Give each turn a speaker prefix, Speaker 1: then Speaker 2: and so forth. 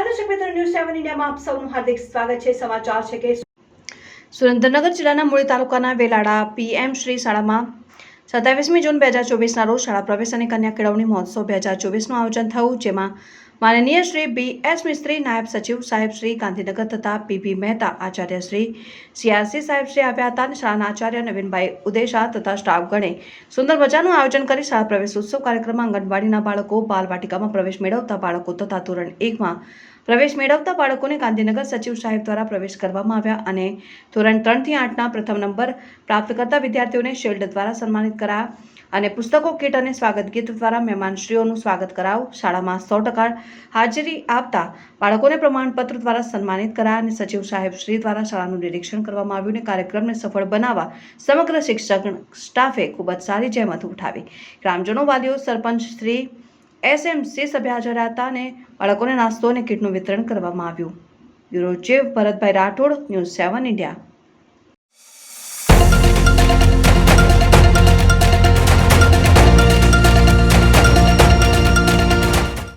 Speaker 1: સમાચારમાં આપ સૌનું હાર્દિક સ્વાગત છે. સમાચાર છે કે સુરેન્દ્રનગર જિલ્લાના મૂળી તાલુકાના વેલાડા પીએમ શ્રી શાળામાં સત્યાવીસમી જૂન બે હજાર ચોવીસના રોજ શાળા પ્રવેશ અને કન્યા કેળવણી મહોત્સવ બે હજાર ચોવીસનું આયોજન થયું, જેમાં માનનીય શ્રી બી એસ મિસ્ત્રી, નાયબ સચિવ સાહેબ શ્રી ગાંધીનગર તથા પીપી મહેતા, આચાર્ય શ્રી સીઆરસી સાહેબ શ્રી આવ્યા હતા અને શાળાના આચાર્ય નવીનભાઈ ઉદેશા તથા સ્ટાફગણે સુંદર મજાનું આયોજન કરી શાળા પ્રવેશ ઉત્સવ કાર્યક્રમમાં આંગણવાડીના બાળકો બાલવાટિકામાં પ્રવેશ મેળવતા બાળકો તથા ધોરણ એકમાં પ્રવેશ મેળવતા બાળકોને ગાંધીનગર સચિવ સાહેબ દ્વારા પ્રવેશ કરવામાં આવ્યા અને ધોરણ ત્રણથી આઠના પ્રથમ નંબર પ્રાપ્ત કરતા વિદ્યાર્થીઓને શિલ્ડ દ્વારા સન્માનિત કરાયા. અને પુસ્તકો, કીટ અને સ્વાગત ગીત દ્વારા મહેમાનશ્રીઓનું સ્વાગત કરાવ. શાળામાં સો ટકા હાજરી આપતા બાળકોને પ્રમાણપત્ર દ્વારા સન્માનિત કરાયા અને સચિવ સાહેબ શ્રી દ્વારા શાળાનું નિરીક્ષણ કરવામાં આવ્યું અને કાર્યક્રમને સફળ બનાવવા સમગ્ર શિક્ષક સ્ટાફે ખૂબ જ સારી જહેમત ઉઠાવી. ગ્રામજનો, વાલીઓ, સરપંચ શ્રી, એસએમસી સભ્ય હાજર હતા અને બાળકોને નાસ્તો અને કીટનું વિતરણ કરવામાં આવ્યું. Bureau chief Bharatbhai Rathod, News Seven India.